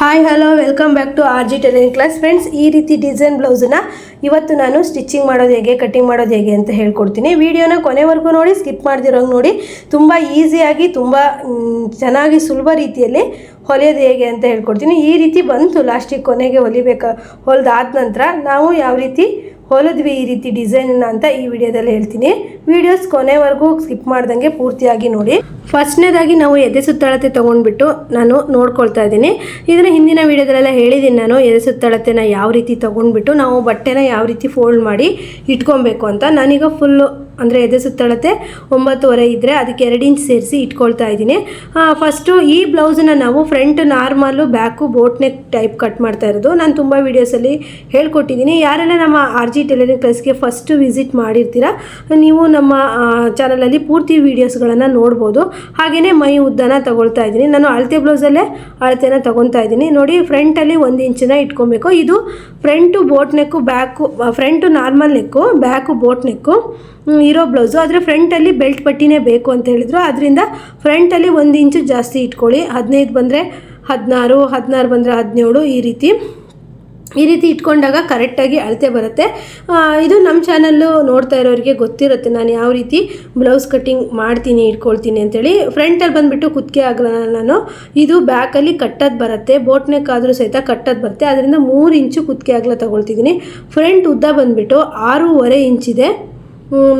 Hi hello welcome back to R G tailoring class friends ಈ ರೀತಿ design ಬ್ಲೌಸನ್ನ ಇವತ್ತು ನಾನು ಸ್ಟಿಚಿಂಗ್ ಮಾಡೋದು ಹೇಗೆ ಕಟ್ಟಿಂಗ್ ಮಾಡೋದು ಹೇಗೆ ಅಂತ ಹೇಳ್ಕೊಡ್ತೀನಿ. ವಿಡಿಯೋನ ಕೊನೆವರೆಗೂ ನೋಡಿ ಸ್ಕಿಪ್ ಮಾಡ್ದಿರೋಂಗೆ ನೋಡಿ. ತುಂಬ ಈಸಿಯಾಗಿ ತುಂಬ ಚೆನ್ನಾಗಿ ಸುಲಭ ರೀತಿಯಲ್ಲಿ ಹೊಲಿಯೋದು ಹೇಗೆ ಅಂತ ಹೇಳ್ಕೊಡ್ತೀನಿ. ಈ ರೀತಿ ಬಂತು ಲಾಸ್ಟಿಗೆ ಕೊನೆಗೆ ಹೊಲಿಬೇಕಾ, ಹೊಲಿದಾದ ನಂತರ ನಾವು ಯಾವ ರೀತಿ ಹೊಲಿದ್ವಿ ಈ ರೀತಿ ಡಿಸೈನ್ ಅಂತ ಈ ವಿಡಿಯೋದಲ್ಲಿ ಹೇಳ್ತೀನಿ. ವಿಡಿಯೋಸ್ ಕೊನೆವರೆಗೂ ಸ್ಕಿಪ್ ಮಾಡ್ದಂಗೆ ಪೂರ್ತಿಯಾಗಿ ನೋಡಿ. ಫಸ್ಟ್ನೇದಾಗಿ ನಾವು ಎದೆ ಸುತ್ತಳತೆ ತೊಗೊಂಡ್ಬಿಟ್ಟು ನಾನು ನೋಡ್ಕೊಳ್ತಾ ಇದ್ದೀನಿ. ಇದರ ಹಿಂದಿನ ವಿಡಿಯೋದಲ್ಲೆಲ್ಲ ಹೇಳಿದ್ದೀನಿ ನಾನು, ಎದೆ ಸುತ್ತಳತೆನ ಯಾವ ರೀತಿ ತೊಗೊಂಡ್ಬಿಟ್ಟು ನಾವು ಬಟ್ಟೆನ ಯಾವ ರೀತಿ ಫೋಲ್ಡ್ ಮಾಡಿ ಇಟ್ಕೊಬೇಕು ಅಂತ. ನಾನೀಗ ಫುಲ್ಲು ಅಂದರೆ ಎದೆ ಸುತ್ತಳತೆ ಒಂಬತ್ತುವರೆ ಇದ್ದರೆ ಅದಕ್ಕೆ ಎರಡು ಇಂಚ್ ಸೇರಿಸಿ ಇಟ್ಕೊಳ್ತಾ ಇದ್ದೀನಿ. ಫಸ್ಟು ಈ ಬ್ಲೌಸನ್ನ ನಾವು front normal back boat neck type cut ಮಾಡ್ತಾ ಇರೋದು. ನಾನು ತುಂಬ ವೀಡಿಯೋಸಲ್ಲಿ ಹೇಳ್ಕೊಟ್ಟಿದ್ದೀನಿ. ಯಾರೆಲ್ಲ ನಮ್ಮ ಆರ್ ಜಿ ಟೈಲರಿಂಗ್ ಕ್ಲಾಸ್ಗೆ ಫಸ್ಟು ವಿಸಿಟ್ ಮಾಡಿರ್ತೀರ, ನೀವು ನಮ್ಮ ಚಾನಲಲ್ಲಿ ಪೂರ್ತಿ ವೀಡಿಯೋಸ್ಗಳನ್ನು ನೋಡ್ಬೋದು. ಹಾಗೆಯೇ ಮೈ ಉದ್ದನ ತಗೊಳ್ತಾ ಇದ್ದೀನಿ. ನಾನು ಅಳತೆ ಬ್ಲೌಸಲ್ಲೇ ಅಳತೆನ ತಗೊತಾ ಇದ್ದೀನಿ. ನೋಡಿ ಫ್ರಂಟಲ್ಲಿ ಒಂದು ಇಂಚನ್ನ ಇಟ್ಕೊಬೇಕು. ಇದು front boat neck back front normal neck back boat neck ಇರೋ ಬ್ಲೌಸು ಆದರೆ ಫ್ರಂಟಲ್ಲಿ ಬೆಲ್ಟ್ ಪಟ್ಟಿನೇ ಬೇಕು ಅಂತ ಹೇಳಿದ್ರು. ಅದರಿಂದ ಫ್ರಂಟಲ್ಲಿ ಒಂದು ಇಂಚು ಜಾಸ್ತಿ ಇಟ್ಕೊಳ್ಳಿ. ಹದಿನೈದು ಬಂದರೆ ಹದಿನಾರು ಹದಿನಾರು ಬಂದರೆ ಹದಿನೇಳು ಈ ರೀತಿ. ಈ ರೀತಿ ಇಟ್ಕೊಂಡಾಗ ಕರೆಕ್ಟಾಗಿ ಅಳತೆ ಬರುತ್ತೆ. ಇದು ನಮ್ಮ ಚಾನಲ್ಲು ನೋಡ್ತಾ ಇರೋರಿಗೆ ಗೊತ್ತಿರುತ್ತೆ. ನಾನು ಯಾವ ರೀತಿ ಬ್ಲೌಸ್ ಕಟ್ಟಿಂಗ್ ಮಾಡ್ತೀನಿ, ಇಟ್ಕೊಳ್ತೀನಿ ಅಂತೇಳಿ. ಫ್ರಂಟಲ್ಲಿ ಬಂದುಬಿಟ್ಟು ಕುತ್ತಿಗೆ ಆಗಲ್ಲ ನಾನು. ಇದು ಬ್ಯಾಕಲ್ಲಿ ಕಟ್ಟೋದು ಬರುತ್ತೆ. ಬೋಟ್ ನೆಕ್ ಆದರೂ ಸಹಿತ ಕಟ್ಟೋದು ಬರುತ್ತೆ. ಅದರಿಂದ ಮೂರು ಇಂಚು ಕುತ್ತಿಗೆ ಆಗಲ ತಗೊಳ್ತಿದ್ದೀನಿ. ಫ್ರಂಟ್ ಉದ್ದ ಬಂದುಬಿಟ್ಟು ಆರೂವರೆ ಇಂಚಿದೆ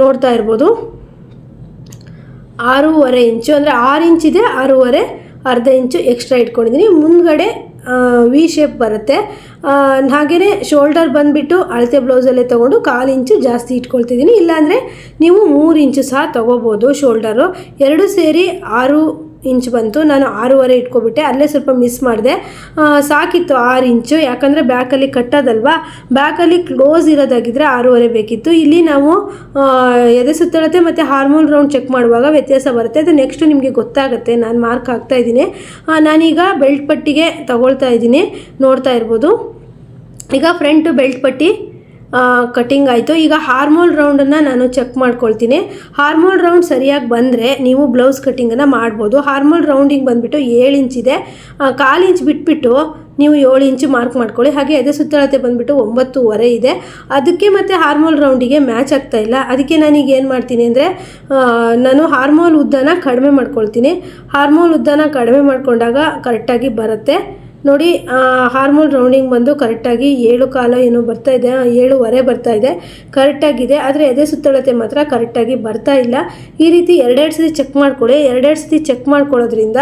ನೋಡ್ತಾ ಇರ್ಬೋದು. ಆರೂವರೆ ಇಂಚು, ಅಂದರೆ ಆರು ಇಂಚಿದೆ ಆರೂವರೆ ಅರ್ಧ ಇಂಚು ಎಕ್ಸ್ಟ್ರಾ ಇಟ್ಕೊಂಡಿದ್ದೀನಿ. ಮುಂದ್ಗಡೆ ವಿ ಶೇಪ್ ಬರುತ್ತೆ. ಹಾಗೆಯೇ ಶೋಲ್ಡರ್ ಬಂದುಬಿಟ್ಟು ಅಳತೆ ಬ್ಲೌಸಲ್ಲೇ ತೊಗೊಂಡು ಕಾಲು ಇಂಚು ಜಾಸ್ತಿ ಇಟ್ಕೊಳ್ತಿದ್ದೀನಿ. ಇಲ್ಲಾಂದರೆ ನೀವು ಮೂರು ಇಂಚು ಸಹ ತೊಗೋಬೋದು ಶೋಲ್ಡರು ಎರಡು ಸೇರಿ ಆರು ಇಂಚ್ ಬಂತು. ನಾನು ಆರೂವರೆ ಇಟ್ಕೊಬಿಟ್ಟೆ. ಅಲ್ಲೇ ಸ್ವಲ್ಪ ಮಿಸ್ ಮಾಡಿದೆ. ಸಾಕಿತ್ತು ಆರು ಇಂಚು. ಯಾಕಂದರೆ ಬ್ಯಾಕಲ್ಲಿ ಕಟ್ಟೋದಲ್ವಾ? ಬ್ಯಾಕಲ್ಲಿ ಕ್ಲೋಸ್ ಇರೋದಾಗಿದ್ದರೆ ಆರೂವರೆ ಬೇಕಿತ್ತು. ಇಲ್ಲಿ ನಾವು ಎದೆ ಸುತ್ತಳತೆ ಮತ್ತು ಹಾರ್ಮೋನ್ ರೌಂಡ್ ಚೆಕ್ ಮಾಡುವಾಗ ವ್ಯತ್ಯಾಸ ಬರುತ್ತೆ. ಅದು ನೆಕ್ಸ್ಟ್ ನಿಮಗೆ ಗೊತ್ತಾಗುತ್ತೆ. ನಾನು ಮಾರ್ಕ್ ಹಾಕ್ತಾ ಇದ್ದೀನಿ. ನಾನೀಗ ಬೆಲ್ಟ್ ಪಟ್ಟಿಗೆ ತಗೊಳ್ತಾ ಇದ್ದೀನಿ. ನೋಡ್ತಾ ಇರ್ಬೋದು. ಈಗ ಫ್ರಂಟ್ ಬೆಲ್ಟ್ ಪಟ್ಟಿ ಕಟಿಂಗ್ ಆಯಿತು. ಈಗ ಹಾರ್ಮೋಲ್ ರೌಂಡನ್ನು ನಾನು ಚೆಕ್ ಮಾಡ್ಕೊಳ್ತೀನಿ. ಹಾರ್ಮೋಲ್ ರೌಂಡ್ ಸರಿಯಾಗಿ ಬಂದರೆ ನೀವು ಬ್ಲೌಸ್ ಕಟಿಂಗನ್ನು ಮಾಡ್ಬೋದು. ಹಾರ್ಮೋಲ್ ರೌಂಡಿಂಗ್ ಬಂದುಬಿಟ್ಟು ಏಳು ಇದೆ. ಕಾಲು ಇಂಚ್ ಬಿಟ್ಬಿಟ್ಟು ನೀವು ಏಳು ಇಂಚು ಮಾರ್ಕ್ ಮಾಡ್ಕೊಳ್ಳಿ. ಹಾಗೆ ಅದೇ ಸುತ್ತಳತೆ ಬಂದುಬಿಟ್ಟು ಒಂಬತ್ತುವರೆ ಇದೆ. ಅದಕ್ಕೆ ಮತ್ತು ಹಾರ್ಮೋಲ್ ರೌಂಡಿಗೆ ಮ್ಯಾಚ್ ಆಗ್ತಾ ಇಲ್ಲ. ಅದಕ್ಕೆ ನಾನೀಗ ಏನು ಮಾಡ್ತೀನಿ ಅಂದರೆ ನಾನು ಹಾರ್ಮೋಲ್ ಉದ್ದನ ಕಡಿಮೆ ಮಾಡ್ಕೊಳ್ತೀನಿ. ಹಾರ್ಮೋಲ್ ಉದ್ದನ ಕಡಿಮೆ ಮಾಡಿಕೊಂಡಾಗ ಕರೆಕ್ಟಾಗಿ ಬರುತ್ತೆ. ನೋಡಿ ಹಾರ್ಮೋನ್ ರೌಂಡಿಂಗ್ ಬಂದು ಕರೆಕ್ಟಾಗಿ ಏಳು ಕಾಲ ಏನೋ ಬರ್ತಾ ಇದೆ ಏಳುವರೆ ಬರ್ತಾ ಇದೆ. ಕರೆಕ್ಟಾಗಿದೆ ಆದರೆ ಎದೆ ಸುತ್ತಳತೆ ಮಾತ್ರ ಕರೆಕ್ಟಾಗಿ ಬರ್ತಾ ಇಲ್ಲ. ಈ ರೀತಿ ಎರಡೆರಡು ಸತಿ ಚೆಕ್ ಮಾಡ್ಕೊಳ್ಳಿ. ಎರಡೆರಡು ಸತಿ ಚೆಕ್ ಮಾಡ್ಕೊಳ್ಳೋದ್ರಿಂದ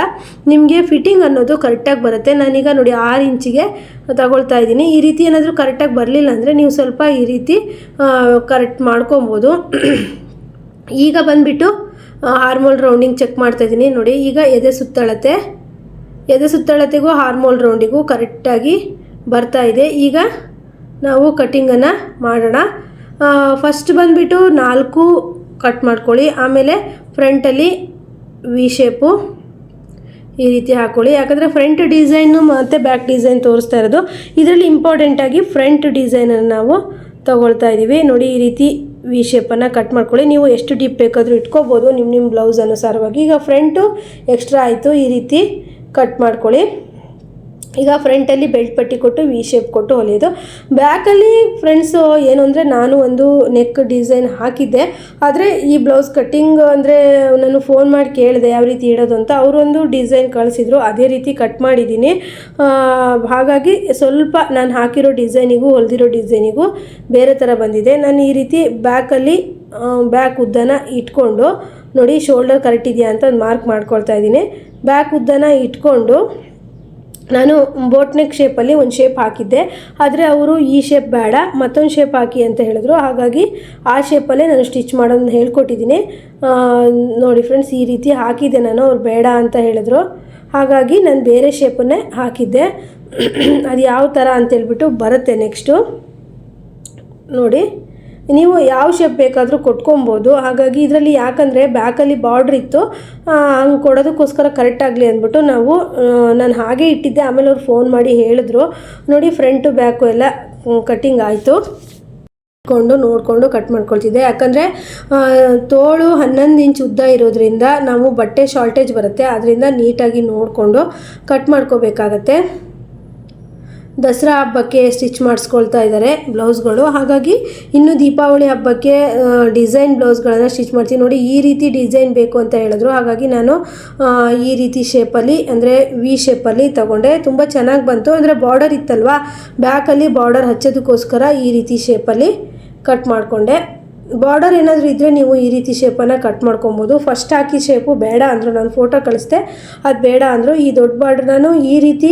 ನಿಮಗೆ ಫಿಟ್ಟಿಂಗ್ ಅನ್ನೋದು ಕರೆಕ್ಟಾಗಿ ಬರುತ್ತೆ. ನಾನೀಗ ನೋಡಿ ಆರು ಇಂಚಿಗೆ ತಗೊಳ್ತಾ ಇದ್ದೀನಿ. ಈ ರೀತಿ ಏನಾದರೂ ಕರೆಕ್ಟಾಗಿ ಬರಲಿಲ್ಲ ಅಂದರೆ ನೀವು ಸ್ವಲ್ಪ ಈ ರೀತಿ ಕರೆಕ್ಟ್ ಮಾಡ್ಕೊಬೋದು. ಈಗ ಬಂದುಬಿಟ್ಟು ಹಾರ್ಮೋನ್ ರೌಂಡಿಂಗ್ ಚೆಕ್ ಮಾಡ್ತಾ ಇದ್ದೀನಿ. ನೋಡಿ, ಈಗ ಎದೆ ಸುತ್ತಳತೆ ಎದೆ ಸುತ್ತಳತೆಗೂ ಹಾರ್ಮೋಲ್ ರೌಂಡಿಗೂ ಕರೆಕ್ಟಾಗಿ ಬರ್ತಾ ಇದೆ. ಈಗ ನಾವು ಕಟ್ಟಿಂಗನ್ನು ಮಾಡೋಣ. ಫಸ್ಟ್ ಬಂದುಬಿಟ್ಟು ನಾಲ್ಕು ಕಟ್ ಮಾಡ್ಕೊಳ್ಳಿ. ಆಮೇಲೆ ಫ್ರಂಟಲ್ಲಿ ವಿ ಶೇಪು ಈ ರೀತಿ ಹಾಕೊಳ್ಳಿ. ಯಾಕಂದರೆ ಫ್ರಂಟ್ ಡಿಸೈನು ಮತ್ತು ಬ್ಯಾಕ್ ಡಿಸೈನ್ ತೋರಿಸ್ತಾ ಇರೋದು. ಇದರಲ್ಲಿ ಇಂಪಾರ್ಟೆಂಟಾಗಿ ಫ್ರಂಟ್ ಡಿಸೈನನ್ನು ನಾವು ತಗೊಳ್ತಾ ಇದ್ದೀವಿ ನೋಡಿ, ಈ ರೀತಿ ವಿ ಶೇಪನ್ನು ಕಟ್ ಮಾಡ್ಕೊಳ್ಳಿ. ನೀವು ಎಷ್ಟು ಡಿಪ್ ಬೇಕಾದರೂ ಇಟ್ಕೋಬೋದು. ನಿಮ್ಮ ನಿಮ್ಮ ಬ್ಲೌಸ್ ಅನುಸಾರವಾಗಿ. ಈಗ ಫ್ರಂಟು ಎಕ್ಸ್ಟ್ರಾ ಆಯಿತು. ಈ ರೀತಿ ಕಟ್ ಮಾಡ್ಕೊಳ್ಳಿ. ಈಗ ಫ್ರಂಟಲ್ಲಿ ಬೆಲ್ಟ್ ಪಟ್ಟಿ ಕೊಟ್ಟು ವಿ ಶೇಪ್ ಕೊಟ್ಟು ಹೊಲಿಯೋದು. ಬ್ಯಾಕಲ್ಲಿ ಫ್ರೆಂಡ್ಸು ಏನು ಅಂದರೆ ನಾನು ಒಂದು ನೆಕ್ ಡಿಸೈನ್ ಹಾಕಿದ್ದೆ. ಆದರೆ ಈ ಬ್ಲೌಸ್ ಕಟ್ಟಿಂಗ್ ಅಂದರೆ ನಾನು ಫೋನ್ ಮಾಡಿ ಕೇಳಿದೆ ಯಾವ ರೀತಿ ಇಡೋದು ಅಂತ. ಅವರೊಂದು ಡಿಸೈನ್ ಕಳಿಸಿದ್ರು, ಅದೇ ರೀತಿ ಕಟ್ ಮಾಡಿದ್ದೀನಿ. ಹಾಗಾಗಿ ಸ್ವಲ್ಪ ನಾನು ಹಾಕಿರೋ ಡಿಸೈನಿಗೂ ಹೊಲಿದಿರೋ ಡಿಸೈನಿಗೂ ಬೇರೆ ಥರ ಬಂದಿದೆ. ನಾನು ಈ ರೀತಿ ಬ್ಯಾಕಲ್ಲಿ ಬ್ಯಾಕ್ ಉದ್ದನ ಇಟ್ಕೊಂಡು ನೋಡಿ ಶೋಲ್ಡರ್ ಕರೆಕ್ಟ್ ಇದೆಯಾ ಅಂತ ಮಾರ್ಕ್ ಮಾಡ್ಕೊಳ್ತಾ ಇದ್ದೀನಿ. ಬ್ಯಾಕ್ ಉದ್ದನ ಇಟ್ಕೊಂಡು ನಾನು ಬೋಟ್ ನೆಕ್ ಶೇಪಲ್ಲಿ ಒಂದು ಶೇಪ್ ಹಾಕಿದ್ದೆ. ಆದರೆ ಅವರು ಈ ಶೇಪ್ ಬೇಡ, ಮತ್ತೊಂದು ಶೇಪ್ ಹಾಕಿ ಅಂತ ಹೇಳಿದ್ರು. ಹಾಗಾಗಿ ಆ ಶೇಪಲ್ಲೇ ನಾನು ಸ್ಟಿಚ್ ಮಾಡೋದನ್ನ ಹೇಳ್ಕೊಟ್ಟಿದ್ದೀನಿ. ನೋಡಿ ಫ್ರೆಂಡ್ಸ್ ಈ ರೀತಿ ಹಾಕಿದ್ದೆ ನಾನು, ಅವ್ರು ಬೇಡ ಅಂತ ಹೇಳಿದ್ರು. ಹಾಗಾಗಿ ನಾನು ಬೇರೆ ಶೇಪನ್ನೇ ಹಾಕಿದ್ದೆ. ಅದು ಯಾವ ಥರ ಅಂತೇಳ್ಬಿಟ್ಟು ಬರುತ್ತೆ ನೆಕ್ಸ್ಟು ನೋಡಿ. ನೀವು ಯಾವ ಶೇಪ್ ಬೇಕಾದರೂ ಕೊಟ್ಕೊಬೋದು. ಹಾಗಾಗಿ ಇದರಲ್ಲಿ ಯಾಕಂದರೆ ಬ್ಯಾಕಲ್ಲಿ ಬಾರ್ಡ್ರ್ ಇತ್ತು. ಹಂಗೆ ಕೊಡೋದಕ್ಕೋಸ್ಕರ ಕರೆಕ್ಟ್ ಆಗಲಿ ಅಂದ್ಬಿಟ್ಟು ನಾವು ನಾನು ಹಾಗೆ ಇಟ್ಟಿದ್ದೆ. ಆಮೇಲೆ ಅವ್ರು ಫೋನ್ ಮಾಡಿ ಹೇಳಿದ್ರು. ನೋಡಿ ಫ್ರಂಟು ಬ್ಯಾಕು ಎಲ್ಲ ಕಟ್ಟಿಂಗ್ ಆಯಿತು. ಕೊಂಡು ನೋಡಿಕೊಂಡು ಕಟ್ ಮಾಡ್ಕೊಳ್ತಿದ್ದೆ. ಯಾಕಂದರೆ ತೋಳು ಹನ್ನೊಂದು ಇಂಚ್ ಉದ್ದ ಇರೋದ್ರಿಂದ ನಾವು ಬಟ್ಟೆ ಶಾರ್ಟೇಜ್ ಬರುತ್ತೆ. ಅದರಿಂದ ನೀಟಾಗಿ ನೋಡಿಕೊಂಡು ಕಟ್ ಮಾಡ್ಕೋಬೇಕಾಗತ್ತೆ. ದಸರಾ ಹಬ್ಬಕ್ಕೆ ಸ್ಟಿಚ್ ಮಾಡಿಸ್ಕೊಳ್ತಾ ಇದ್ದಾರೆ ಬ್ಲೌಸ್ಗಳು. ಹಾಗಾಗಿ ಇನ್ನು ದೀಪಾವಳಿ ಹಬ್ಬಕ್ಕೆ ಡಿಸೈನ್ ಬ್ಲೌಸ್ಗಳನ್ನು ಸ್ಟಿಚ್ ಮಾಡ್ತೀನಿ ನೋಡಿ, ಈ ರೀತಿ ಡಿಸೈನ್ ಬೇಕು ಅಂತ ಹೇಳಿದ್ರು. ಹಾಗಾಗಿ ನಾನು ಈ ರೀತಿ ಶೇಪಲ್ಲಿ, ಅಂದರೆ ವಿ ಶೇಪಲ್ಲಿ ತಗೊಂಡೆ. ತುಂಬ ಚೆನ್ನಾಗಿ ಬಂತು. ಅಂದರೆ ಬಾರ್ಡರ್ ಇತ್ತಲ್ವಾ? ಬ್ಯಾಕಲ್ಲಿ ಬಾರ್ಡರ್ ಹಚ್ಚೋದಕ್ಕೋಸ್ಕರ ಈ ರೀತಿ ಶೇಪಲ್ಲಿ ಕಟ್ ಮಾಡಿಕೊಂಡೆ. ಬಾರ್ಡರ್ ಏನಾದರೂ ಇದ್ದರೆ ನೀವು ಈ ರೀತಿ ಶೇಪನ್ನು ಕಟ್ ಮಾಡ್ಕೊಬೋದು. ಫಸ್ಟ್ ಹಾಕಿ ಶೇಪು ಬೇಡ ಅಂದರು ನಾನು ಫೋಟೋ ಕಳಿಸ್ದೆ. ಅದು ಬೇಡ ಅಂದರು ಈ ದೊಡ್ಡ ಬಾರ್ಡರ್ ನಾನು ಈ ರೀತಿ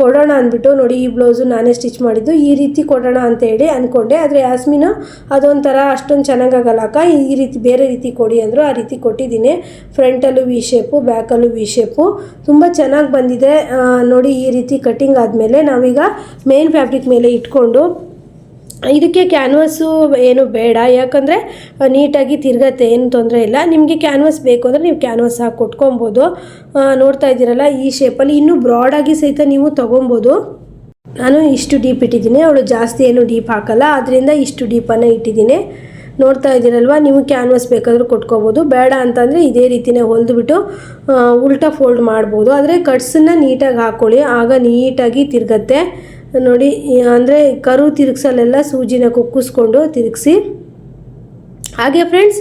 ಕೊಡೋಣ ಅಂದ್ಬಿಟ್ಟು ನೋಡಿ ಈ ಬ್ಲೌಸು ನಾನೇ ಸ್ಟಿಚ್ ಮಾಡಿದ್ದು. ಈ ರೀತಿ ಕೊಡೋಣ ಅಂತ ಹೇಳಿ ಅಂದ್ಕೊಂಡೆ ಆದರೆ ಯಾಸ್ಮಿನು ಅದೊಂಥರ ಅಷ್ಟೊಂದು ಚೆನ್ನಾಗಾಗಲ್ಲ ಅಕ್ಕ. ಈ ರೀತಿ ಬೇರೆ ರೀತಿ ಕೊಡಿ ಅಂದರು ಆ ರೀತಿ ಕೊಟ್ಟಿದ್ದೀನಿ. ಫ್ರಂಟಲ್ಲೂ ವಿ ಶೇಪು ಬ್ಯಾಕಲ್ಲೂ ವಿ ಶೇಪು ತುಂಬ ಚೆನ್ನಾಗಿ ಬಂದಿದೆ. ನೋಡಿ ಈ ರೀತಿ ಕಟ್ಟಿಂಗ್ ಆದಮೇಲೆ ನಾವೀಗ ಮೇನ್ ಫ್ಯಾಬ್ರಿಕ್ ಮೇಲೆ ಇಟ್ಕೊಂಡು ಇದಕ್ಕೆ ಕ್ಯಾನ್ವಸ್ಸು ಏನು ಬೇಡ. ಯಾಕಂದರೆ ನೀಟಾಗಿ ತಿರ್ಗತ್ತೆ, ಏನು ತೊಂದರೆ ಇಲ್ಲ. ನಿಮಗೆ ಕ್ಯಾನ್ವಾಸ್ ಬೇಕು ಅಂದರೆ ನೀವು ಕ್ಯಾನ್ವಾಸ್ ಹಾಕಿ ಕೊಟ್ಕೊಬೋದು. ನೋಡ್ತಾ ಇದ್ದೀರಲ್ಲ, ಈ ಶೇಪಲ್ಲಿ ಇನ್ನೂ ಬ್ರಾಡಾಗಿ ಸಹಿತ ನೀವು ತೊಗೊಬೋದು. ನಾನು ಇಷ್ಟು ಡೀಪ್ ಇಟ್ಟಿದ್ದೀನಿ. ಅವಳು ಜಾಸ್ತಿ ಏನು ಡೀಪ್ ಹಾಕಲ್ಲ. ಆದ್ದರಿಂದ ಇಷ್ಟು ಡೀಪನ್ನು ಇಟ್ಟಿದ್ದೀನಿ. ನೋಡ್ತಾ ಇದ್ದೀರಲ್ವ, ನೀವು ಕ್ಯಾನ್ವಾಸ್ ಬೇಕಾದರೂ ಕೊಟ್ಕೋಬೋದು. ಬೇಡ ಅಂತಂದರೆ ಇದೇ ರೀತಿನೇ ಹೊಲಿದ್ಬಿಟ್ಟು ಉಲ್ಟಾ ಫೋಲ್ಡ್ ಮಾಡ್ಬೋದು. ಆದರೆ ಕಟ್ಸನ್ನು ನೀಟಾಗಿ ಹಾಕ್ಕೊಳ್ಳಿ ಆಗ ನೀಟಾಗಿ ತಿರ್ಗತ್ತೆ. ನೋಡಿ ಅಂದರೆ ಕರು ತಿರುಗ್ಸಲೆಲ್ಲ ಸೂಜಿನ ಕುಕ್ಕಿಸ್ಕೊಂಡು ತಿರುಗಿಸಿ. ಹಾಗೆ ಫ್ರೆಂಡ್ಸ್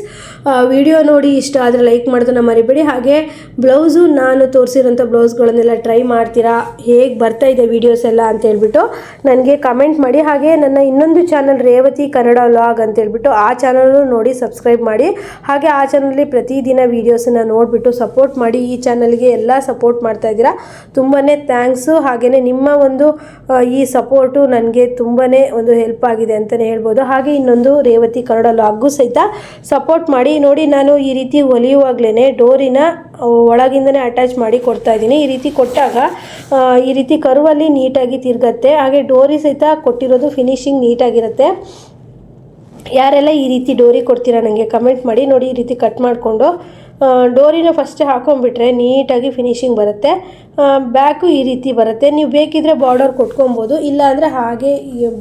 ವಿಡಿಯೋ ನೋಡಿ ಇಷ್ಟ ಆದರೆ ಲೈಕ್ ಮಾಡೋದನ್ನ ಮರಿಬೇಡಿ. ಹಾಗೆ ಬ್ಲೌಸು ನಾನು ತೋರಿಸಿರೋಂಥ ಬ್ಲೌಸ್ಗಳನ್ನೆಲ್ಲ ಟ್ರೈ ಮಾಡ್ತೀರಾ? ಹೇಗೆ ಬರ್ತಾ ಇದೆ ವೀಡಿಯೋಸ್ ಎಲ್ಲ ಅಂತ ಹೇಳ್ಬಿಟ್ಟು ನನಗೆ ಕಮೆಂಟ್ ಮಾಡಿ. ಹಾಗೆ ನನ್ನ ಇನ್ನೊಂದು ಚಾನಲ್ ರೇವತಿ ಕನ್ನಡ ಲಾಗ್ ಅಂತ ಹೇಳ್ಬಿಟ್ಟು ಆ ಚಾನಲ್ನು ನೋಡಿ ಸಬ್ಸ್ಕ್ರೈಬ್ ಮಾಡಿ. ಹಾಗೆ ಆ ಚಾನಲಲ್ಲಿ ಪ್ರತಿದಿನ ವೀಡಿಯೋಸನ್ನು ನೋಡಿಬಿಟ್ಟು ಸಪೋರ್ಟ್ ಮಾಡಿ. ಈ ಚಾನಲ್ಗೆ ಎಲ್ಲ ಸಪೋರ್ಟ್ ಮಾಡ್ತಾ ಇದ್ದೀರಾ? ತುಂಬಾ ಥ್ಯಾಂಕ್ಸು ಹಾಗೆಯೇ ನಿಮ್ಮ ಒಂದು ಈ ಸಪೋರ್ಟು ನನಗೆ ತುಂಬಾ ಒಂದು ಹೆಲ್ಪ್ ಆಗಿದೆ ಅಂತಲೇ ಹೇಳ್ಬೋದು. ಹಾಗೆ ಇನ್ನೊಂದು ರೇವತಿ ಕನ್ನಡ ಲಾಗೂ ಸಹಿತ ಸಪೋರ್ಟ್ ಮಾಡಿ. ನೋಡಿ ನಾನು ಈ ರೀತಿ ಹೊಲಿಯುವಾಗಲೇ ಡೋರಿನ ಒಳಗಿಂದನೇ ಅಟ್ಯಾಚ್ ಮಾಡಿ ಕೊಡ್ತಾ ಇದ್ದೀನಿ. ಈ ರೀತಿ ಕೊಟ್ಟಾಗ ಈ ರೀತಿ ಕರುವಲ್ಲಿ ನೀಟಾಗಿ ತಿರುಗತ್ತೆ. ಹಾಗೆ ಡೋರಿ ಸಹಿತ ಕೊಟ್ಟಿರೋದು ಫಿನಿಶಿಂಗ್ ನೀಟಾಗಿರುತ್ತೆ. ಯಾರೆಲ್ಲ ಈ ರೀತಿ ಡೋರಿ ಕೊಡ್ತೀರಾ ನನಗೆ ಕಮೆಂಟ್ ಮಾಡಿ. ನೋಡಿ ಈ ರೀತಿ ಕಟ್ ಮಾಡಿಕೊಂಡು ಡೋರಿನ ಫಸ್ಟ್ ಹಾಕೊಂಡ್ಬಿಟ್ರೆ ನೀಟಾಗಿ ಫಿನಿಶಿಂಗ್ ಬರುತ್ತೆ. ಬ್ಯಾಕು ಈ ರೀತಿ ಬರುತ್ತೆ. ನೀವು ಬೇಕಿದ್ರೆ ಬಾರ್ಡರ್ ಕೊಟ್ಕೊಬೋದು. ಇಲ್ಲ ಅಂದರೆ ಹಾಗೆ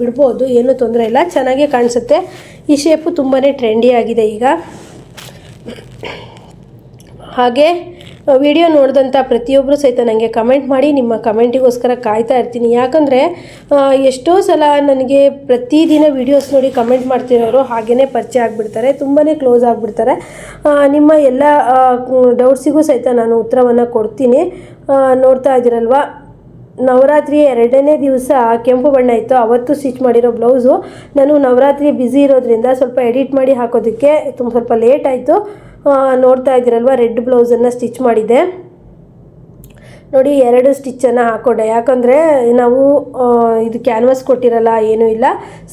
ಬಿಡ್ಬೋದು. ಏನೂ ತೊಂದರೆ ಇಲ್ಲ. ಚೆನ್ನಾಗೇ ಕಾಣಿಸುತ್ತೆ. ಈ ಶೇಪು ತುಂಬಾ ಟ್ರೆಂಡಿ ಆಗಿದೆ ಈಗ. ಹಾಗೆ, ವಿಡಿಯೋ ನೋಡಿದಂಥ ಪ್ರತಿಯೊಬ್ಬರು ಸಹಿತ ನನಗೆ ಕಮೆಂಟ್ ಮಾಡಿ, ನಿಮ್ಮ ಕಮೆಂಟಿಗೋಸ್ಕರ ಕಾಯ್ತಾ ಇರ್ತೀನಿ. ಯಾಕಂದರೆ ಎಷ್ಟೋ ಸಲ ನನಗೆ ಪ್ರತಿದಿನ ವೀಡಿಯೋಸ್ ನೋಡಿ ಕಮೆಂಟ್ ಮಾಡ್ತಿರೋರು ಹಾಗೇ ಪರಿಚಯ ಆಗಿಬಿಡ್ತಾರೆ ತುಂಬಾ ಕ್ಲೋಸ್ ಆಗಿಬಿಡ್ತಾರೆ. ನಿಮ್ಮ ಎಲ್ಲ ಡೌಟ್ಸಿಗೂ ಸಹಿತ ನಾನು ಉತ್ತರವನ್ನು ಕೊಡ್ತೀನಿ. ನೋಡ್ತಾ ಇದ್ದೀರಲ್ವಾ? ನವರಾತ್ರಿ ಎರಡನೇ ದಿವಸ ಕೆಂಪು ಬಣ್ಣ ಇತ್ತು. ಅವತ್ತು ಸ್ಟಿಚ್ ಮಾಡಿರೋ ಬ್ಲೌಸು. ನಾನು ನವರಾತ್ರಿ ಬ್ಯುಸಿ ಇರೋದ್ರಿಂದ ಸ್ವಲ್ಪ ಎಡಿಟ್ ಮಾಡಿ ಹಾಕೋದಕ್ಕೆ ತುಂಬ ಸ್ವಲ್ಪ ಲೇಟ್ ಆಯಿತು. ನೋಡ್ತಾ ಇದ್ದೀರಲ್ವ, ರೆಡ್ ಬ್ಲೌಸನ್ನು ಸ್ಟಿಚ್ ಮಾಡಿದ್ದೆ. ನೋಡಿ ಎರಡು ಸ್ಟಿಚ್ಚನ್ನು ಹಾಕೊಂಡೆ. ಯಾಕಂದರೆ ನಾವು ಇದು ಕ್ಯಾನ್ವಾಸ್ ಕೊಟ್ಟಿರಲ್ಲ, ಏನೂ ಇಲ್ಲ.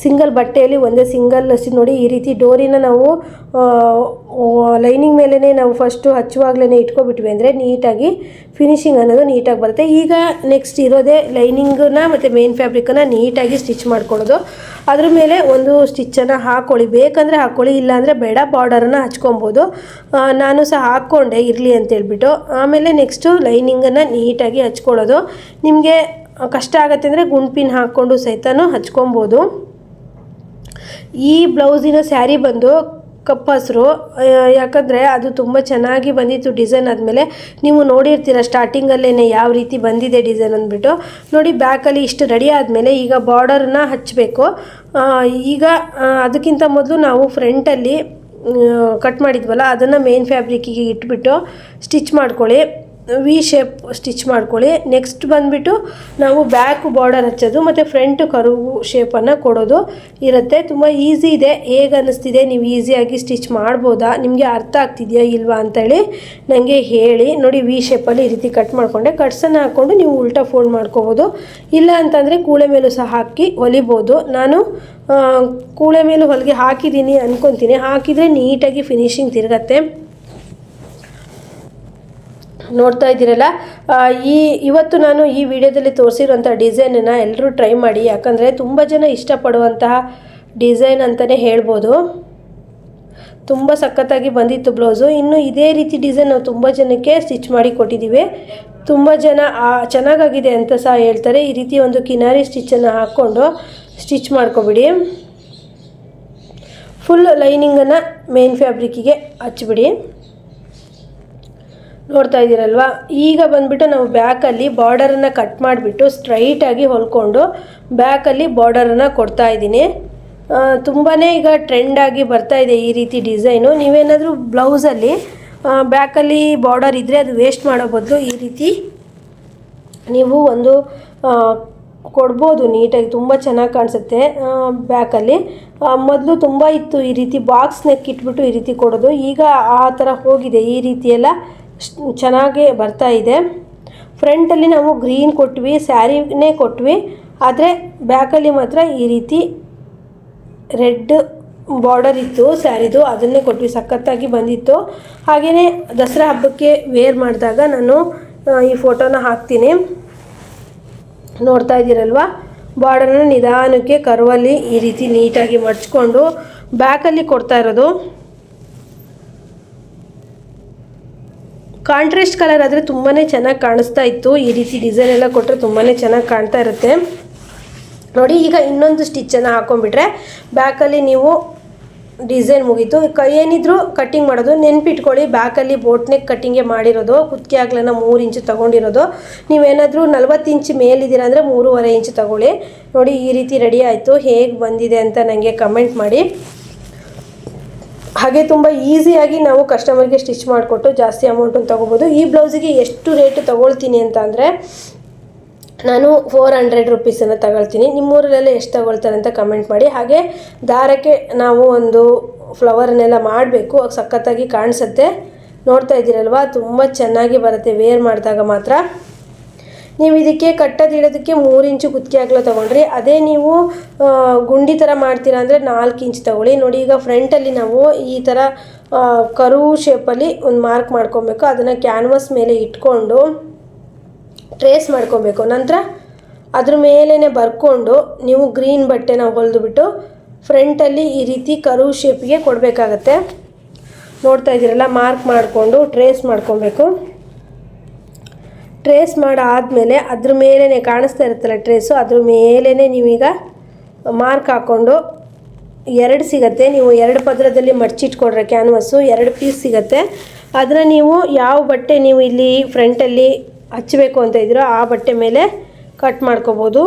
ಸಿಂಗಲ್ ಬಟ್ಟೆಯಲ್ಲಿ ಒಂದೇ ಸಿಂಗಲ್ ನೋಡಿ, ಈ ರೀತಿ ಡೋರಿನ ನಾವು ಲೈನಿಂಗ್ ಮೇಲೇ ನಾವು ಫಸ್ಟು ಹಚ್ಚುವಾಗಲೇ ಇಟ್ಕೊಬಿಟ್ವಿ ಅಂದರೆ ನೀಟಾಗಿ ಫಿನಿಶಿಂಗ್ ಅನ್ನೋದು ನೀಟಾಗಿ ಬರುತ್ತೆ. ಈಗ ನೆಕ್ಸ್ಟ್ ಇರೋದೇ ಲೈನಿಂಗನ್ನ ಮತ್ತು ಮೇನ್ ಫ್ಯಾಬ್ರಿಕನ್ನು ನೀಟಾಗಿ ಸ್ಟಿಚ್ ಮಾಡ್ಕೊಳ್ಳೋದು. ಅದ್ರ ಮೇಲೆ ಒಂದು ಸ್ಟಿಚ್ಚನ್ನು ಹಾಕ್ಕೊಳ್ಳಿ ಬೇಕಂದರೆ ಹಾಕ್ಕೊಳ್ಳಿ ಇಲ್ಲಾಂದರೆ ಬೇಡ ಬಾರ್ಡರನ್ನು ಹಚ್ಕೊಬೋದು. ನಾನು ಸಹ ಹಾಕ್ಕೊಂಡೆ, ಇರಲಿ ಅಂತೇಳ್ಬಿಟ್ಟು. ಆಮೇಲೆ ನೆಕ್ಸ್ಟು ಲೈನಿಂಗನ್ನು ನೀಟಾಗಿ ಹಚ್ಕೊಳ್ಳೋದು. ನಿಮಗೆ ಕಷ್ಟ ಆಗುತ್ತೆ ಅಂದರೆ ಗುಂಪಿನ ಹಾಕ್ಕೊಂಡು ಸಹಿತನೂ ಹಚ್ಕೊಬೋದು. ಈ ಬ್ಲೌಸಿನ ಸ್ಯಾರಿ ಬಂದು ಕಪ್ಪು ಹಸಿರು ಯಾಕಂದರೆ ಅದು ತುಂಬ ಚೆನ್ನಾಗಿ ಬಂದಿತ್ತು ಡಿಸೈನ್ ಆದಮೇಲೆ. ನೀವು ನೋಡಿರ್ತೀರ ಸ್ಟಾರ್ಟಿಂಗಲ್ಲೇ ಯಾವ ರೀತಿ ಬಂದಿದೆ ಡಿಸೈನ್ ಅಂದ್ಬಿಟ್ಟು. ನೋಡಿ, ಬ್ಯಾಕಲ್ಲಿ ಇಷ್ಟು ರೆಡಿ ಆದಮೇಲೆ ಈಗ ಬಾರ್ಡರ್ನ ಹಚ್ಚಬೇಕು ಈಗ ಅದಕ್ಕಿಂತ ಮೊದಲು ನಾವು ಫ್ರಂಟಲ್ಲಿ ಕಟ್ ಮಾಡಿದ್ವಲ್ಲ, ಅದನ್ನು ಮೇನ್ ಫ್ಯಾಬ್ರಿಕ್ಕಿಗೆ ಇಟ್ಬಿಟ್ಟು ಸ್ಟಿಚ್ ಮಾಡ್ಕೊಳ್ಳಿ. ವಿ ಶೇಪ್ ಸ್ಟಿಚ್ ಮಾಡ್ಕೊಳ್ಳಿ. ನೆಕ್ಸ್ಟ್ ಬಂದುಬಿಟ್ಟು ನಾವು ಬ್ಯಾಕ್ ಬಾರ್ಡರ್ ಹಚ್ಚೋದು ಮತ್ತು ಫ್ರಂಟ್ ಕರು ಶೇಪನ್ನು ಕೊಡೋದು ಇರುತ್ತೆ. ತುಂಬ ಈಸಿ ಇದೆ. ಹೇಗೆ ಅನ್ನಿಸ್ತಿದೆ? ನೀವು ಈಸಿಯಾಗಿ ಸ್ಟಿಚ್ ಮಾಡ್ಬೋದಾ? ನಿಮಗೆ ಅರ್ಥ ಆಗ್ತಿದೆಯಾ ಇಲ್ವಾ ಅಂತೇಳಿ ನನಗೆ ಹೇಳಿ. ನೋಡಿ ವಿ ಶೇಪಲ್ಲಿ ಈ ರೀತಿ ಕಟ್ ಮಾಡಿಕೊಂಡೆ. ಕಟ್ಸನ್ನು ಹಾಕ್ಕೊಂಡು ನೀವು ಉಲ್ಟಾ ಫೋಲ್ಡ್ ಮಾಡ್ಕೋಬೋದು. ಇಲ್ಲ ಅಂತಂದರೆ ಕೂಳೆ ಮೇಲೂ ಸಹ ಹಾಕಿ ಹೊಲಿಬೋದು. ನಾನು ಕೂಳೆ ಮೇಲೂ ಹೊಲಿಗೆ ಹಾಕಿದ್ದೀನಿ ಅಂದ್ಕೊತೀನಿ ಹಾಕಿದರೆ ನೀಟಾಗಿ ಫಿನಿಶಿಂಗ್ ತಿರುಗತ್ತೆ. ನೋಡ್ತಾ ಇದ್ದೀರಲ್ಲ. ಈ, ಇವತ್ತು ನಾನು ಈ ವಿಡಿಯೋದಲ್ಲಿ ತೋರಿಸಿರುವಂಥ ಡಿಸೈನನ್ನು ಎಲ್ಲರೂ ಟ್ರೈ ಮಾಡಿ. ಯಾಕಂದರೆ ತುಂಬ ಜನ ಇಷ್ಟಪಡುವಂತಹ ಡಿಸೈನ್ ಅಂತಲೇ ಹೇಳ್ಬೋದು. ತುಂಬ ಸಖತ್ತಾಗಿ ಬಂದಿತ್ತು ಬ್ಲೌಸು. ಇನ್ನು ಇದೇ ರೀತಿ ಡಿಸೈನ್ ನಾವು ತುಂಬ ಜನಕ್ಕೆ ಸ್ಟಿಚ್ ಮಾಡಿ ಕೊಟ್ಟಿದ್ದೀವಿ. ತುಂಬ ಜನ ಚೆನ್ನಾಗಾಗಿದೆ ಅಂತ ಸಹ ಹೇಳ್ತಾರೆ. ಈ ರೀತಿ ಒಂದು ಕಿನಾರಿ ಸ್ಟಿಚ್ಚನ್ನು ಹಾಕ್ಕೊಂಡು ಸ್ಟಿಚ್ ಮಾಡ್ಕೊಬಿಡಿ. ಫುಲ್ ಲೈನಿಂಗನ್ನು ಮೇನ್ ಫ್ಯಾಬ್ರಿಕ್ಕಿಗೆ ಹಚ್ಬಿಡಿ ನೋಡ್ತಾ ಇದ್ದೀರಲ್ವಾ? ಈಗ ಬಂದ್ಬಿಟ್ಟು ನಾವು ಬ್ಯಾಕಲ್ಲಿ ಬಾರ್ಡರನ್ನು ಕಟ್ ಮಾಡಿಬಿಟ್ಟು ಸ್ಟ್ರೈಟಾಗಿ ಹೊಲ್ಕೊಂಡು ಬ್ಯಾಕಲ್ಲಿ ಬಾರ್ಡರನ್ನು ಕೊಡ್ತಾ ಇದ್ದೀನಿ. ತುಂಬಾ ಈಗ ಟ್ರೆಂಡಾಗಿ ಬರ್ತಾ ಇದೆ ಈ ರೀತಿ ಡಿಸೈನು. ನೀವೇನಾದರೂ ಬ್ಲೌಸಲ್ಲಿ ಬ್ಯಾಕಲ್ಲಿ ಬಾರ್ಡರ್ ಇದ್ದರೆ ಅದು ವೇಸ್ಟ್ ಮಾಡೋ ಬದಲು ಈ ರೀತಿ ನೀವು ಒಂದು ಕೊಡ್ಬೋದು ನೀಟಾಗಿ. ತುಂಬ ಚೆನ್ನಾಗಿ ಕಾಣಿಸುತ್ತೆ ಬ್ಯಾಕಲ್ಲಿ. ಮೊದಲು ತುಂಬ ಇತ್ತು ಈ ರೀತಿ ಬಾಕ್ಸ್ ಇಟ್ಬಿಟ್ಟು ಈ ರೀತಿ ಕೊಡೋದು. ಈಗ ಆ ಥರ ಹೋಗಿದೆ ಈ ರೀತಿಯೆಲ್ಲ ಚೆನ್ನಾಗೇ ಬರ್ತಾ ಇದೆ. ಫ್ರಂಟಲ್ಲಿ ನಾವು ಗ್ರೀನ್ ಕೊಟ್ವಿ ಸ್ಯಾರಿನೇ ಕೊಟ್ವಿ. ಆದರೆ ಬ್ಯಾಕಲ್ಲಿ ಮಾತ್ರ ಈ ರೀತಿ ರೆಡ್ ಬಾರ್ಡರ್ ಇತ್ತು ಸ್ಯಾರಿದು ಅದನ್ನೇ ಕೊಟ್ವಿ. ಸಖತ್ತಾಗಿ ಬಂದಿತ್ತು. ಹಾಗೆಯೇ ದಸರಾ ಹಬ್ಬಕ್ಕೆ ವೇರ್ ಮಾಡಿದಾಗ ನಾನು ಈ ಫೋಟೋನ ಹಾಕ್ತೀನಿ. ನೋಡ್ತಾ ಇದ್ದೀರಲ್ವ? ಬಾರ್ಡರ್ನ ನಿಧಾನಕ್ಕೆ ಕರ್ವಲ್ಲಿ ಈ ರೀತಿ ನೀಟಾಗಿ ಮಡ್ಚ್ಕೊಂಡು ಬ್ಯಾಕಲ್ಲಿ ಕೊಡ್ತಾ ಇರೋದು. ಕಾಂಟ್ರಾಸ್ಟ್ ಕಲರ್ ಆದರೆ ತುಂಬಾ ಚೆನ್ನಾಗಿ ಕಾಣಿಸ್ತಾ ಇತ್ತು. ಈ ರೀತಿ ಡಿಸೈನ್ ಎಲ್ಲ ಕೊಟ್ಟರೆ ತುಂಬಾ ಚೆನ್ನಾಗಿ ಕಾಣ್ತಾ ಇರುತ್ತೆ. ನೋಡಿ, ಈಗ ಇನ್ನೊಂದು ಸ್ಟಿಚ್ಚನ್ನು ಹಾಕೊಂಡ್ಬಿಟ್ರೆ ಬ್ಯಾಕಲ್ಲಿ ನೀವು ಡಿಸೈನ್ ಮುಗೀತು. ಕೈ ಏನಿದ್ರು ಕಟ್ಟಿಂಗ್ ಮಾಡೋದು. ನೆನ್ಪಿಟ್ಕೊಳ್ಳಿ ಬ್ಯಾಕಲ್ಲಿ ಬೋಟ್ನೆಕ್ ಕಟ್ಟಿಂಗೇ ಮಾಡಿರೋದು. ಕುತ್ತಿಗೆ ಆಗ್ಲನ್ನ ಮೂರು ಇಂಚು ತೊಗೊಂಡಿರೋದು. ನೀವೇನಾದರೂ ನಲ್ವತ್ತು ಇಂಚ್ ಮೇಲಿದ್ದೀರಾ ಅಂದರೆ ಮೂರುವರೆ ಇಂಚು ತಗೊಳ್ಳಿ. ನೋಡಿ, ಈ ರೀತಿ ರೆಡಿ ಆಯಿತು. ಹೇಗೆ ಬಂದಿದೆ ಅಂತ ನನಗೆ ಕಮೆಂಟ್ ಮಾಡಿ. ಹಾಗೆ ತುಂಬ ಈಸಿಯಾಗಿ ನಾವು ಕಸ್ಟಮರ್ಗೆ ಸ್ಟಿಚ್ ಮಾಡಿಕೊಟ್ಟು ಜಾಸ್ತಿ ಅಮೌಂಟನ್ನು ತೊಗೋಬೋದು. ಈ ಬ್ಲೌಸಿಗೆ ಎಷ್ಟು ರೇಟ್ ತೊಗೊಳ್ತೀನಿ ಅಂತ ಅಂದರೆ, ನಾನು ಫೋರ್ ಹಂಡ್ರೆಡ್ ರುಪೀಸನ್ನು ತಗೊಳ್ತೀನಿ. ನಿಮ್ಮೂರಲ್ಲೆಲ್ಲ ಎಷ್ಟು ತಗೊಳ್ತಾರೆ ಅಂತ ಕಮೆಂಟ್ ಮಾಡಿ. ಹಾಗೆ ದಾರಕ್ಕೆ ನಾವು ಒಂದು ಫ್ಲವರ್ನೆಲ್ಲ ಮಾಡಬೇಕು. ಸಖತ್ತಾಗಿ ಕಾಣಿಸುತ್ತೆ. ನೋಡ್ತಾ ಇದ್ದೀರಲ್ವ? ತುಂಬ ಚೆನ್ನಾಗಿ ಬರುತ್ತೆ. ವೇರ್ ಮಾಡಿದಾಗ ಮಾತ್ರ. ನೀವು ಇದಕ್ಕೆ ಕಟ್ಟದಿಡೋದಕ್ಕೆ ಮೂರು ಇಂಚು ಕುತ್ತಿಗೆ ಅಗಲ ತೊಗೊಂಡ್ರಿ. ಅದೇ ನೀವು ಗುಂಡಿ ಥರ ಮಾಡ್ತೀರಾ ಅಂದರೆ ನಾಲ್ಕು ಇಂಚ್ ತೊಗೊಳ್ಳಿ. ನೋಡಿ, ಈಗ ಫ್ರಂಟಲ್ಲಿ ನಾವು ಈ ಥರ ಕರು ಶೇಪಲ್ಲಿ ಒಂದು ಮಾರ್ಕ್ ಮಾಡ್ಕೊಬೇಕು. ಅದನ್ನು ಕ್ಯಾನ್ವಸ್ ಮೇಲೆ ಇಟ್ಕೊಂಡು ಟ್ರೇಸ್ ಮಾಡ್ಕೊಬೇಕು. ನಂತರ ಅದ್ರ ಮೇಲೇ ಬರ್ಕೊಂಡು ನೀವು ಗ್ರೀನ್ ಬಟ್ಟೆನ ಹೊಲಿದ್ಬಿಟ್ಟು ಫ್ರಂಟಲ್ಲಿ ಈ ರೀತಿ ಕರು ಶೇಪಿಗೆ ಕೊಡಬೇಕಾಗತ್ತೆ. ನೋಡ್ತಾ ಇದ್ದೀರಲ್ಲ ಮಾರ್ಕ್ ಮಾಡಿಕೊಂಡು ಟ್ರೇಸ್ ಮಾಡ್ಕೊಬೇಕು. ಟ್ರೇಸ್ ಮಾಡಾದಮೇಲೆ ಅದ್ರ ಮೇಲೇ ಕಾಣಿಸ್ತಾ ಇರುತ್ತಲ್ಲ ಟ್ರೇಸು ಅದ್ರ ಮೇಲೇ ನೀವೀಗ ಮಾರ್ಕ್ ಹಾಕ್ಕೊಂಡು ಎರಡು ಸಿಗತ್ತೆ. ನೀವು ಎರಡು ಪದರದಲ್ಲಿ ಮಡ್ಚಿಟ್ಕೊಂಡ್ರೆ ಕ್ಯಾನ್ವಸ್ಸು ಎರಡು ಪೀಸ್ ಸಿಗತ್ತೆ. ಅದನ್ನು ನೀವು ಯಾವ ಬಟ್ಟೆ ನೀವು ಇಲ್ಲಿ ಫ್ರಂಟಲ್ಲಿ ಹಚ್ಚಬೇಕು ಅಂತ ಇದ್ದೀರೋ ಆ ಬಟ್ಟೆ ಮೇಲೆ ಕಟ್ ಮಾಡ್ಕೋಬೋದು.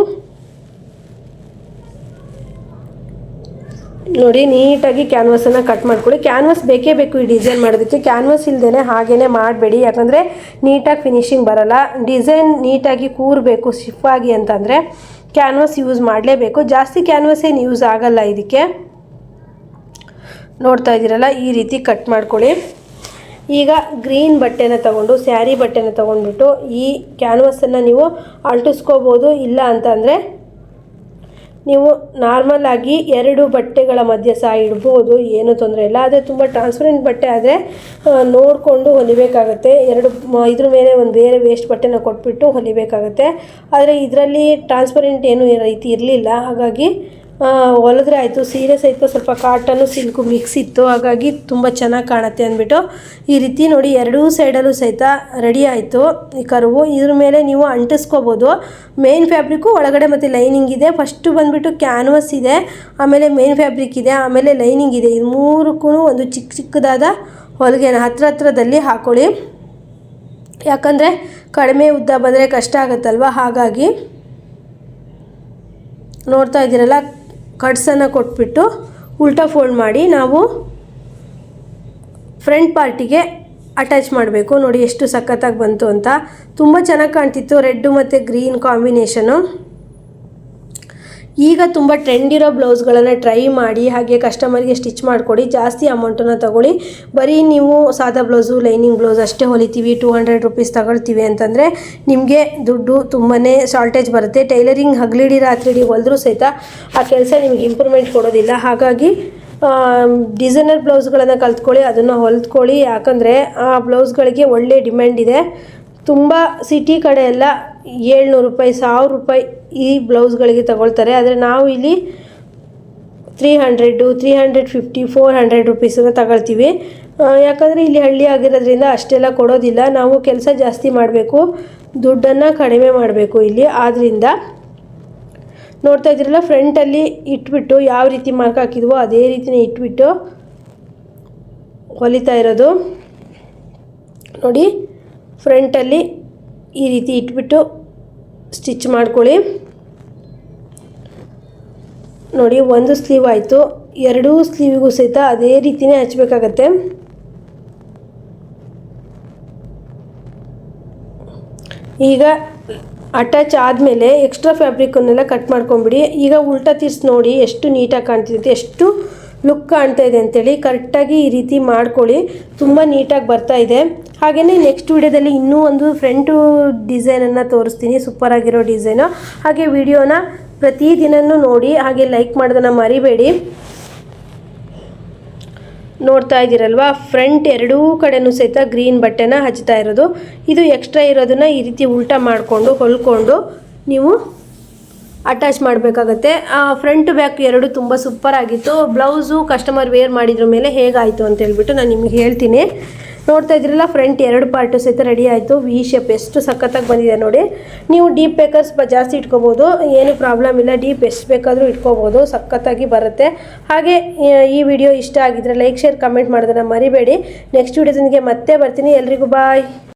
ನೋಡಿ, ನೀಟಾಗಿ ಕ್ಯಾನ್ವಸನ್ನು ಕಟ್ ಮಾಡ್ಕೊಳ್ಳಿ. ಕ್ಯಾನ್ವಸ್ ಬೇಕೇ ಬೇಕು ಈ ಡಿಸೈನ್ ಮಾಡೋದಕ್ಕೆ. ಕ್ಯಾನ್ವಸ್ ಇಲ್ದೇ ಹಾಗೇ ಮಾಡಬೇಡಿ. ಯಾಕಂದರೆ ನೀಟಾಗಿ ಫಿನಿಶಿಂಗ್ ಬರಲ್ಲ. ಡಿಸೈನ್ ನೀಟಾಗಿ ಕೂರಬೇಕು ಆಗಿ ಅಂತಂದರೆ ಕ್ಯಾನ್ವಸ್ ಯೂಸ್ ಮಾಡಲೇಬೇಕು. ಜಾಸ್ತಿ ಕ್ಯಾನ್ವಸ್ ಏನು ಯೂಸ್ ಆಗಲ್ಲ ಇದಕ್ಕೆ. ನೋಡ್ತಾ ಇದ್ದೀರಲ್ಲ, ಈ ರೀತಿ ಕಟ್ ಮಾಡ್ಕೊಳ್ಳಿ. ಈಗ ಗ್ರೀನ್ ಬಟ್ಟೆನ ತಗೊಂಡು ಸ್ಯಾರಿ ಬಟ್ಟೆನ ತೊಗೊಂಡ್ಬಿಟ್ಟು ಈ ಕ್ಯಾನ್ವಸನ್ನು ನೀವು ಅಂಟಿಸ್ಕೋಬೋದು ಇಲ್ಲ ಅಂತಂದರೆ ನೀವು ನಾರ್ಮಲ್ ಆಗಿ ಎರಡು ಬಟ್ಟೆಗಳ ಮಧ್ಯೆ ಸಹ ಇಡ್ಬೋದು, ಏನೂ ತೊಂದರೆ ಇಲ್ಲ. ಆದರೆ ತುಂಬ ಟ್ರಾನ್ಸ್ಪರೆಂಟ್ ಬಟ್ಟೆ ಆದರೆ ನೋಡಿಕೊಂಡು ಹೊಲಿಬೇಕಾಗುತ್ತೆ. ಎರಡು ಇದ್ರ ಮೇಲೆ ಒಂದು ಬೇರೆ ವೇಸ್ಟ್ ಬಟ್ಟೆನ ಕೊಟ್ಬಿಟ್ಟು ಹೊಲಿಬೇಕಾಗುತ್ತೆ. ಆದರೆ ಇದರಲ್ಲಿ ಟ್ರಾನ್ಸ್ಪರೆಂಟ್ ಏನು ರೀತಿ ಇರಲಿಲ್ಲ. ಹಾಗಾಗಿ ಹೊಲಿದ್ರೆ ಆಯಿತು, ಸೀರೆ ಸಹಿತ ಸ್ವಲ್ಪ ಕಾಟನ್ನು ಸಿಲ್ಕು ಮಿಕ್ಸ್ ಇತ್ತು. ಹಾಗಾಗಿ ತುಂಬ ಚೆನ್ನಾಗಿ ಕಾಣುತ್ತೆ ಅಂದ್ಬಿಟ್ಟು ಈ ರೀತಿ ನೋಡಿ ಎರಡೂ ಸೈಡಲ್ಲೂ ಸಹಿತ ರೆಡಿ ಆಯಿತು ಈ ಕರುವು. ಇದ್ರ ಮೇಲೆ ನೀವು ಅಂಟಿಸ್ಕೋಬೋದು. ಮೇನ್ ಫ್ಯಾಬ್ರಿಕ್ಕು ಒಳಗಡೆ ಮತ್ತು ಲೈನಿಂಗ್ ಇದೆ. ಫಸ್ಟು ಬಂದುಬಿಟ್ಟು ಕ್ಯಾನ್ವಸ್ ಇದೆ. ಆಮೇಲೆ ಮೇನ್ ಫ್ಯಾಬ್ರಿಕ್ ಇದೆ. ಆಮೇಲೆ ಲೈನಿಂಗ್ ಇದೆ. ಇದು ಮೂರಕ್ಕೂ ಒಂದು ಚಿಕ್ಕ ಚಿಕ್ಕದಾದ ಹೊಲಿಗೆನ ಹತ್ರ ಹತ್ರದಲ್ಲಿ ಹಾಕೊಳ್ಳಿ. ಯಾಕಂದರೆ ಕಡಿಮೆ ಉದ್ದ ಬಂದರೆ ಕಷ್ಟ ಆಗುತ್ತಲ್ವ? ಹಾಗಾಗಿ ನೋಡ್ತಾ ಇದ್ದೀರಲ್ಲ ಕಟ್ಸನ್ನು ಕೊಟ್ಬಿಟ್ಟು ಉಲ್ಟಾ ಫೋಲ್ಡ್ ಮಾಡಿ ನಾವು ಫ್ರಂಟ್ ಪಾರ್ಟಿಗೆ ಅಟ್ಯಾಚ್ ಮಾಡಬೇಕು. ನೋಡಿ ಎಷ್ಟು ಸಖತ್ತಾಗಿ ಬಂತು ಅಂತ. ತುಂಬ ಚೆನ್ನಾಗಿ ಕಾಣ್ತಿತ್ತು. ರೆಡ್ಡು ಮತ್ತು ಗ್ರೀನ್ ಕಾಂಬಿನೇಷನು. ಈಗ ತುಂಬ ಟ್ರೆಂಡ್ ಇರೋ ಬ್ಲೌಸ್ಗಳನ್ನು ಟ್ರೈ ಮಾಡಿ, ಹಾಗೆ ಕಸ್ಟಮರ್ಗೆ ಸ್ಟಿಚ್ ಮಾಡಿಕೊಡಿ, ಜಾಸ್ತಿ ಅಮೌಂಟನ್ನು ತಗೊಳ್ಳಿ. ಬರೀ ನೀವು ಸಾದಾ ಬ್ಲೌಸು ಲೈನಿಂಗ್ ಬ್ಲೌಸ್ ಅಷ್ಟೇ ಹೊಲಿತೀವಿ ಟೂ ಹಂಡ್ರೆಡ್ ರುಪೀಸ್ ತಗೊಳ್ತೀವಿ ಅಂತಂದರೆ ನಿಮಗೆ ದುಡ್ಡು ತುಂಬಾ ಶಾರ್ಟೇಜ್ ಬರುತ್ತೆ. ಟೈಲರಿಂಗ್ ಹಗಲಿಡಿ ರಾತ್ರಿಡಿ ಹೊಲಿದ್ರೂ ಸಹಿತ ಆ ಕೆಲಸ ನಿಮಗೆ ಇಂಪ್ರೂವ್ಮೆಂಟ್ ಕೊಡೋದಿಲ್ಲ. ಹಾಗಾಗಿ ಡಿಸೈನರ್ ಬ್ಲೌಸ್ಗಳನ್ನು ಕಲ್ತ್ಕೊಳ್ಳಿ, ಅದನ್ನು ಹೊಲಿದ್ಕೊಳ್ಳಿ ಯಾಕಂದರೆ ಆ ಬ್ಲೌಸ್ಗಳಿಗೆ ಒಳ್ಳೆ ಡಿಮ್ಯಾಂಡ್ ಇದೆ. ತುಂಬ ಸಿಟಿ ಕಡೆ ಎಲ್ಲ ಏಳ್ನೂರು ರೂಪಾಯಿ, ಸಾವಿರ ರೂಪಾಯಿ ಈ ಬ್ಲೌಸ್ಗಳಿಗೆ ತಗೊಳ್ತಾರೆ. ಆದರೆ ನಾವು ಇಲ್ಲಿ three hundred three hundred fifty four hundred ರುಪೀಸನ್ನು ತಗೊಳ್ತೀವಿ. ಯಾಕಂದರೆ ಇಲ್ಲಿ ಹಳ್ಳಿ ಆಗಿರೋದ್ರಿಂದ ಅಷ್ಟೆಲ್ಲ ಕೊಡೋದಿಲ್ಲ. ನಾವು ಕೆಲಸ ಜಾಸ್ತಿ ಮಾಡಬೇಕು. ದುಡ್ಡನ್ನು ಕಡಿಮೆ ಮಾಡಬೇಕು ಇಲ್ಲಿ. ಆದ್ದರಿಂದ ನೋಡ್ತಾ ಇದ್ದೀರಲ್ಲ ಫ್ರಂಟಲ್ಲಿ ಇಟ್ಬಿಟ್ಟು ಯಾವ ರೀತಿ ಮಾರ್ಕ್ ಹಾಕಿದ್ವೋ ಅದೇ ರೀತಿನೇ ಇಟ್ಬಿಟ್ಟು ಹೊಲಿತಾ ಇರೋದು. ನೋಡಿ ಫ್ರಂಟಲ್ಲಿ ಈ ರೀತಿ ಇಟ್ಬಿಟ್ಟು ಸ್ಟಿಚ್ ಮಾಡ್ಕೊಳ್ಳಿ. ನೋಡಿ, ಒಂದು ಸ್ಲೀವ್ ಆಯಿತು. ಎರಡೂ ಸ್ಲೀವಿಗೂ ಸಹಿತ ಅದೇ ರೀತಿಯೇ ಹಚ್ಚಬೇಕಾಗತ್ತೆ ಈಗ ಅಟ್ಯಾಚ್ ಆದಮೇಲೆ ಎಕ್ಸ್ಟ್ರಾ ಫ್ಯಾಬ್ರಿಕನ್ನೆಲ್ಲ ಕಟ್ ಮಾಡ್ಕೊಂಬಿಡಿ. ಈಗ ಉಲ್ಟಾ ತಿರ್ಸಿ ನೋಡಿ, ಎಷ್ಟು ನೀಟಾಗಿ ಕಾಣ್ತಿದೆ ಎಷ್ಟು ಲುಕ್ ಕಾಣ್ತಾ ಇದೆ ಅಂತೇಳಿ ಕರೆಕ್ಟಾಗಿ ಈ ರೀತಿ ಮಾಡ್ಕೊಳ್ಳಿ. ತುಂಬ ನೀಟಾಗಿ ಬರ್ತಾ ಇದೆ. ಹಾಗೆಯೇ ನೆಕ್ಸ್ಟ್ ವಿಡಿಯೋದಲ್ಲಿ ಇನ್ನೂ ಒಂದು ಫ್ರಂಟು ಡಿಸೈನನ್ನು ತೋರಿಸ್ತೀನಿ. ಸೂಪರಾಗಿರೋ ಡಿಸೈನು ಹಾಗೆ ವಿಡಿಯೋನ ಪ್ರತಿದಿನನೂ ನೋಡಿ ಹಾಗೆ ಲೈಕ್ ಮಾಡೋದನ್ನು ಮರಿಬೇಡಿ. ನೋಡ್ತಾ ಇದ್ದೀರಲ್ವಾ? ಫ್ರಂಟ್ ಎರಡೂ ಕಡೆನೂ ಸಹಿತ ಗ್ರೀನ್ ಬಟ್ಟೆನ ಹಚ್ತಾ ಇರೋದು. ಇದು ಎಕ್ಸ್ಟ್ರಾ ಇರೋದನ್ನ ಈ ರೀತಿ ಉಲ್ಟಾ ಮಾಡಿಕೊಂಡು, ಹೊಲ್ಕೊಂಡು ನೀವು ಅಟ್ಯಾಚ್ ಮಾಡಬೇಕಾಗತ್ತೆ. ಫ್ರಂಟ್ ಬ್ಯಾಕ್ ಎರಡು ತುಂಬ ಸೂಪರ್ ಆಗಿತ್ತು. ಬ್ಲೌಸು ಕಸ್ಟಮರ್ ವೇರ್ ಮಾಡಿದ್ರ ಮೇಲೆ ಹೇಗಾಯಿತು ಅಂತ ಹೇಳ್ಬಿಟ್ಟು ನಾನು ನಿಮ್ಗೆ ಹೇಳ್ತೀನಿ. ನೋಡ್ತಾ ಇದ್ರಲ್ಲ ಫ್ರಂಟ್ ಎರಡು ಪಾರ್ಟು ಸಹಿತ ರೆಡಿ ಆಯಿತು. ವಿ ಶೇಪ್ ಎಷ್ಟು ಸಖತ್ತಾಗಿ ಬಂದಿದೆ ನೋಡಿ. ನೀವು ಡೀಪ್ ಬೇಕರ್ಸ್ ಜಾಸ್ತಿ ಇಟ್ಕೋಬೋದು. ಏನು ಪ್ರಾಬ್ಲಮ್ ಇಲ್ಲ. ಡೀಪ್ ಎಷ್ಟು ಬೇಕಾದರೂ ಇಟ್ಕೋಬೋದು. ಸಖತ್ತಾಗಿ ಬರುತ್ತೆ. ಹಾಗೆ, ಈ- ಈ ವಿಡಿಯೋ ಇಷ್ಟ ಆಗಿದ್ರೆ ಲೈಕ್ ಶೇರ್ ಕಮೆಂಟ್ ಮಾಡೋದನ್ನು ಮರಿಬೇಡಿ. ನೆಕ್ಸ್ಟ್ ವಿಡಿಯೋದೊಂದಿಗೆ ಮತ್ತೆ ಬರ್ತೀನಿ. ಎಲ್ರಿಗೂ ಬಾಯ್